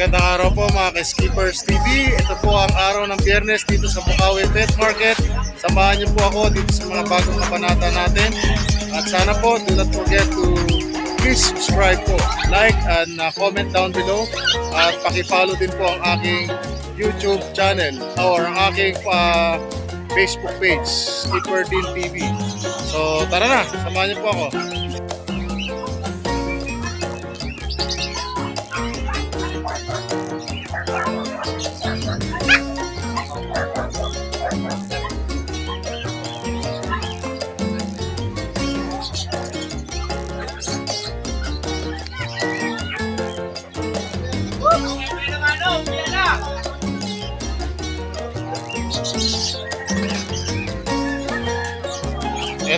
Magandang araw po mga ka-Skippers TV. Ito po ang araw ng biyernes dito sa Bukawi Pet Market. Samahan niyo po ako dito sa mga bagong kabanata natin. At sana po, do not forget to please subscribe po, like and uh, comment down below. At paki-follow din po ang aking YouTube channel or ang aking uh, Facebook page, Skipper Din TV. So tara na, samahan niyo po ako.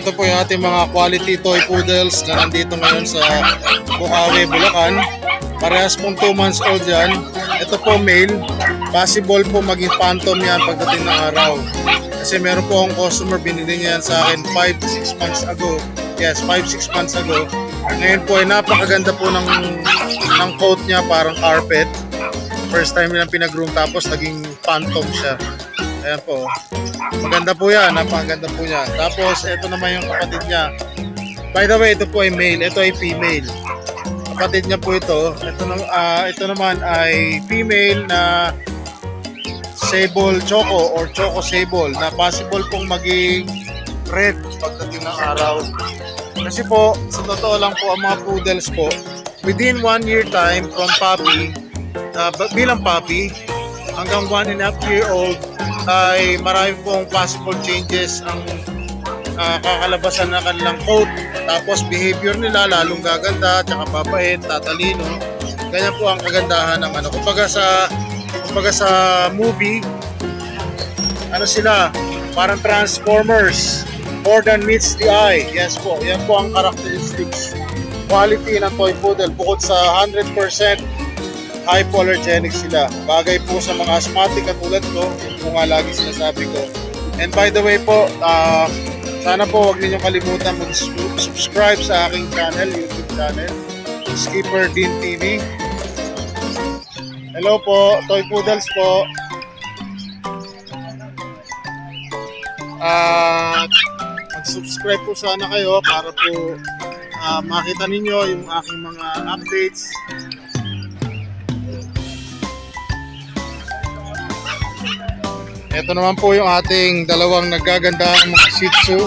Ito po yung ating mga quality toy poodles na nandito ngayon sa Bukawi, Bulacan. Parehas pong 2 months old yan. Ito po male. Possible po maging phantom yan pagdating ng araw. Kasi meron po akong customer binili niya sa akin 5-6 months ago. Yes, 5-6 months ago. Ngayon po ay napakaganda po ng, ng coat niya, parang carpet. First time nilang pinag-groom tapos naging phantom siya. Ayan po. Maganda po yan, napakaganda po niya. Tapos, ito naman yung kapatid niya. By the way, ito po ay male, ito ay female. Kapatid niya po ito. Ito, ah, ito naman ay female na sable choco or choco sable na possible pong maging red pagdating ng araw. Kasi po, sa totoo lang po, ang mga poodles po, within one year time from puppy, ba- bilang puppy, hanggang one and a half year old, ay marami pong possible changes ang ah, kakalabasan ng kanilang coat. Tapos behavior nila lalong gaganda, tsaka babait, tatalino. Ganyan po ang kagandahan ng ano. Kumbaga sa kumbaga sa movie, ano sila, parang Transformers. More than meets the eye. Yes po, yan po ang characteristics. Quality ng toy poodle bukod sa 100% hypoallergenic sila. Bagay po sa mga asthmatic katulad ko, yung po nga lagi sinasabi ko. And by the way po, ah, sana po huwag ninyong kalimutan mag-subscribe sa aking channel, YouTube channel, Skipper Dean TV. Hello po, Toy Poodles po. At mag-subscribe po sana kayo para po ah, makita ninyo yung aking mga updates Ito naman po yung ating dalawang nagagandang mga Shih Tzu.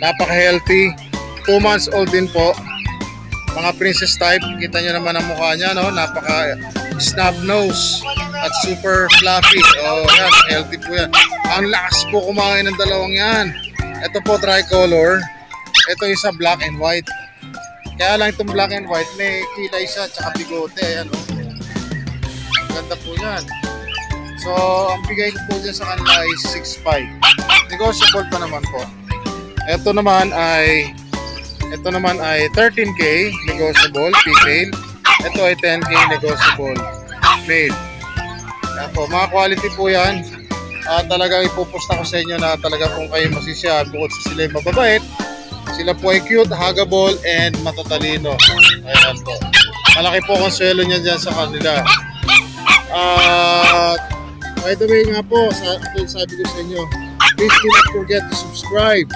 Napaka-healthy. 2 months old din po. Mga princess type. Kita nyo naman ang mukha niya, no? Napaka snub nose at super fluffy. Oh, yan. Healthy po yan. Ang lakas po kumain ng dalawang yan. Ito po tricolor. Ito isa black and white. Kaya lang itong black and white, may kilay siya tsaka bigote. Ano? Ganda po yan. So, ang bigay ko po dyan sa kanila is 6.5. Negotiable pa naman po. Ito naman ay ito naman ay 13k negotiable female. Ito ay 10k negotiable male. Yan po, mga quality po yan. At talaga ipupusta ko sa inyo na talaga kung kayo masisiyahan bukod sa sila ay mababait, sila po ay cute, huggable, and matatalino. Ayan po. Malaki po konsuelo niya dyan sa kanila. At by the way nga po, sa, ito sabi ko sa inyo, please do not forget to subscribe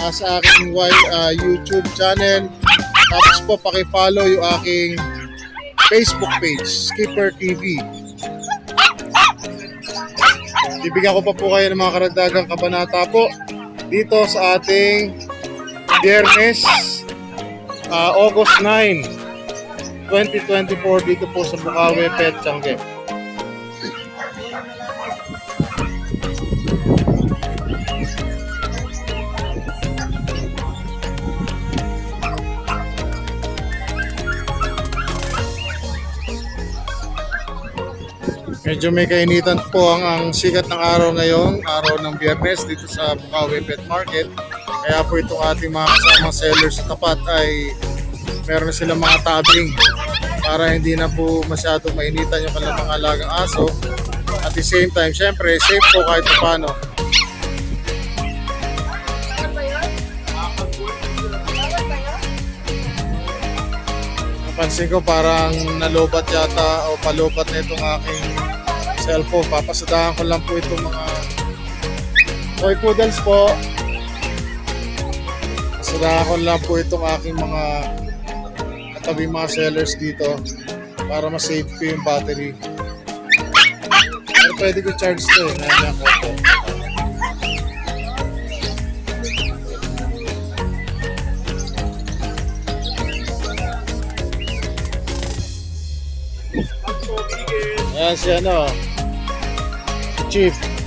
ah, sa aking ah, YouTube channel. Tapos po, paki-follow yung aking Facebook page, Skipper TV. Bibigyan ko pa po kayo ng mga karagdagang kabanata po dito sa ating Biyernes, ah, August 9, 2024 dito po sa Bukawi Pet Changgep. Medyo may kainitan po ang, ang sikat ng araw ngayon, araw ng biyernes dito sa Bukawi Pet Market. Kaya po itong ating mga kasamang sellers sa tapat ay meron na silang mga tabing para hindi na po masyadong mainitan yung kanilang mga alagang aso. The same time, syempre, safe po kahit paano. Pansin ko parang nalobat yata o palobat na itong aking cellphone. Papasadahan ko lang po itong mga toy poodles po. Pasadahan ko lang po itong aking mga katabi mga sellers dito para ma-save ko yung battery. Pwede ko charge to eh. Nandiyan ko po. Ayan si ano, Chief.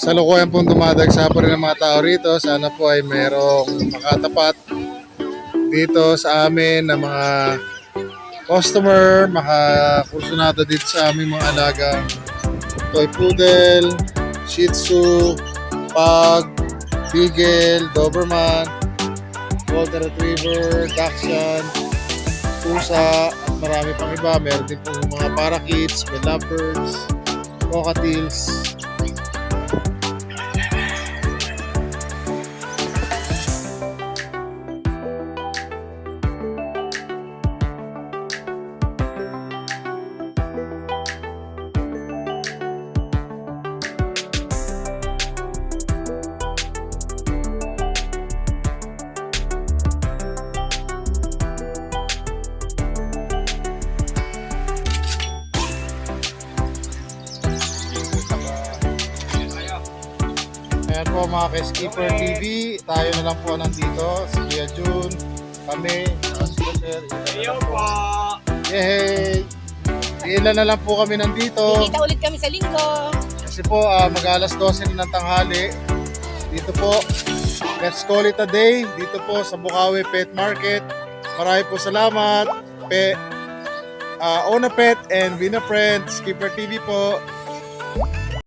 Sa lukuyan pong dumadagsa po rin ang mga tao rito. Sana po ay merong makatapat dito sa amin na mga customer, makakursunado dito sa aming mga alaga. Toy Poodle, Shih Tzu, Pug, Beagle, Doberman, Golden Retriever, Dachshund, Pusa, at marami pang iba. Meron din pong mga parakeets, may lovebirds, cockatiels, Ayan po mga ka-Skipper TV, tayo na lang po nandito, si Kuya Jun, kami, Sir, Ayaw po. Yay! Ilan na lang po kami nandito Kita ulit kami sa linggo. kasi po ah, mag-alas 12 na ng tanghali. Dito po, let's call it a day. Dito po sa Bukawi Pet Market. Marami po salamat. Pe, ah, own a pet and win a friend. Skipper TV po.